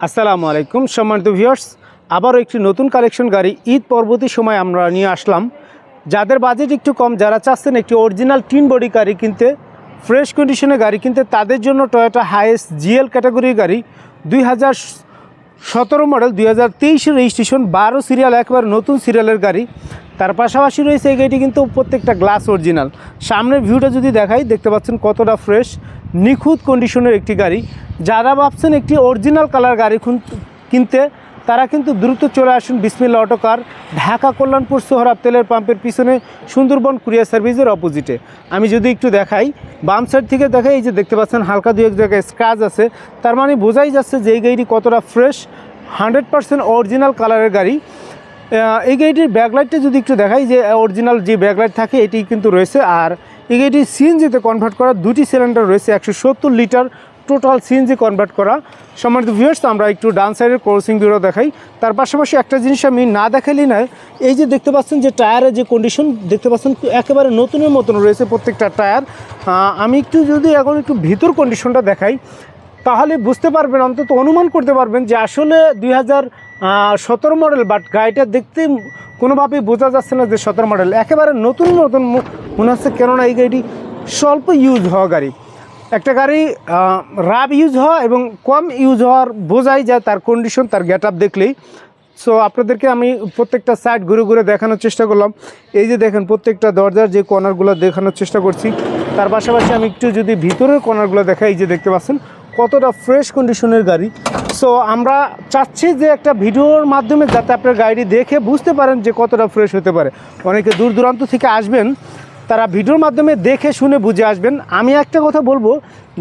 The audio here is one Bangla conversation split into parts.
আসসালামু আলাইকুম, সম্মানিত ভিউয়ার্স আবারও একটি নতুন কালেকশন গাড়ি ঈদ পরবর্তী সময় আমরা নিয়ে আসলাম। যাদের বাজেট একটু কম, যারা চাচ্ছেন একটি অরিজিনাল টিন বডি গাড়ি কিনতে ফ্রেশ কন্ডিশনে গাড়ি কিনতে, তাদের জন্য টয়োটা হাইয়েস্ট জিএল ক্যাটাগরির গাড়ি, দুই হাজার সতেরো মডেল দুই হাজার তেইশের রেজিস্ট্রেশন বারো সিরিয়াল একবার নতুন সিরিয়ালের গাড়ি। তার পাশাপাশি রয়েছে এই গাড়িটি কিন্তু প্রত্যেকটা গ্লাস অরিজিনাল সামনের ভিউটা যদি দেখাই, দেখতে পাচ্ছেন কতটা ফ্রেশ নিখুঁত কন্ডিশনের একটি গাড়ি। যারা ভাবছেন একটি অরিজিনাল কালার গাড়ি কিনতে, তারা কিন্তু দ্রুত চলে আসুন বিসমিল্লা অটো কার ঢাকা কল্যাণপুর সোহরাব তেলের পাম্পের পিছনে সুন্দরবন কুরিয়ার সার্ভিসের অপোজিটে আমি যদি একটু দেখাই, বাম সাইড থেকে দেখাই, এই যে দেখতে পাচ্ছেন হালকা দু এক জায়গায় স্ক্রাচ আছে। তার মানে বোঝাই যাচ্ছে যে এই গাড়িটি কতটা ফ্রেশ হান্ড্রেড পার্সেন্ট অরিজিনাল কালারের গাড়ি। এই গাড়িটির ব্যাকলাইটটা যদি একটু দেখাই যে অরিজিনাল যে ব্যাকলাইট থাকে, এটি কিন্তু রয়েছে। আর এই গাড়িটি সিএনজিতে কনভার্ট করা দুটি সিলিন্ডার রয়েছে, একশো সত্তর লিটার টোটাল সিএনজি কনভার্ট করা। সম্মানিত ভিউয়ার্স আমরা একটু ডান সাইডের ক্রসিং ভিউটা দেখাই। তার পাশাপাশি একটা জিনিস আমি না দেখালি না এই যে দেখতে পাচ্ছেন যে টায়ারের যে কন্ডিশন দেখতে পাচ্ছেন একেবারে নতুনের মতন রয়েছে প্রত্যেকটা টায়ার আমি একটু যদি এখন একটু ভিতর কন্ডিশনটা দেখাই তাহলে বুঝতে পারবেন, অন্তত অনুমান করতে পারবেন যে আসলে দুই হাজার সতেরো মডেল বাট গাড়িটা দেখতে কোনোভাবেই বোঝা যাচ্ছে না যে সতেরো মডেল একেবারে নতুন নতুন মনে হচ্ছে কেননা এই গাড়িটি স্বল্প ইউজ হওয়া গাড়ি। একটা গাড়ি রাব ইউজ হওয়া এবং কম ইউজ হওয়ার বোঝাই যায় তার কন্ডিশন তার গেট আপ দেখলেই। সো আপনাদেরকে আমি প্রত্যেকটা সাইড ঘুরে ঘুরে দেখানোর চেষ্টা করলাম। এই যে দেখেন, প্রত্যেকটা দরজার যে কর্নারগুলো দেখানোর চেষ্টা করছি, তার পাশাপাশি আমি একটু যদি ভিতরের কর্নারগুলো দেখাই, এই যে দেখতে পাচ্ছেন কতটা ফ্রেশ কন্ডিশনের গাড়ি। সো আমরা চাচ্ছি যে একটা ভিডিওর মাধ্যমে যাতে আপনার গাড়ি দেখে বুঝতে পারেন যে কতটা ফ্রেশ হতে পারে। অনেকে দূর দূরান্ত থেকে আসবেন, তারা ভিডিওর মাধ্যমে দেখে শুনে বুঝে আসবেন। আমি একটা কথা বলব,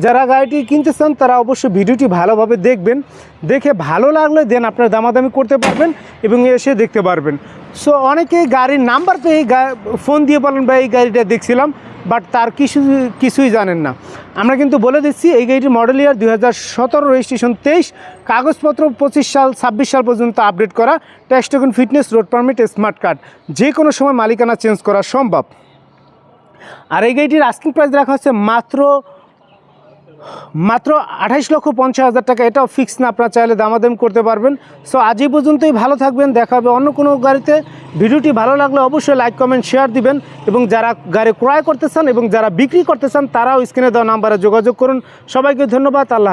যারা গাড়িটি কিনতে চান, তারা অবশ্যই ভিডিওটি ভালোভাবে দেখবেন। দেখে ভালো লাগলে দেন আপনারা দামাদামি করতে পারবেন এবং এসে দেখতে পারবেন। সো অনেকে গাড়ির নাম্বার পেয়ে ফোন দিয়ে বলেন, ভাই, এই গাড়িটা দেখছিলাম। বাট তার কিছু, কিছুই জানেন না। আমরা কিন্তু বলে দিচ্ছি, এই গাড়িটির মডেল ইয়ার দুই হাজার সতেরো রেজিস্ট্রেশন তেইশ, কাগজপত্র পঁচিশ সাল, ছাব্বিশ সাল পর্যন্ত আপডেট করা tax token fitness road permit smart card যে কোনো সময় মালিকানা চেঞ্জ করা সম্ভব। আর এই গাড়িটির আস্কিং প্রাইস রাখা হচ্ছে মাত্র মাত্র আঠাইশ লক্ষ পঞ্চাশ হাজার টাকা। এটাও ফিক্স না, আপনারা চাইলে দামাদাম করতে পারবেন। সো আজ এই পর্যন্তই, ভালো থাকবেন, দেখা হবে অন্য কোনো গাড়িতে। ভিডিওটি ভালো লাগলে অবশ্যই লাইক, কমেন্ট, শেয়ার দিবেন এবং যারা গাড়ি ক্রয় করতে চান এবং যারা বিক্রি করতে চান, তারাও স্ক্রিনে দেওয়া নাম্বারে যোগাযোগ করুন সবাইকে ধন্যবাদ, আল্লাহ।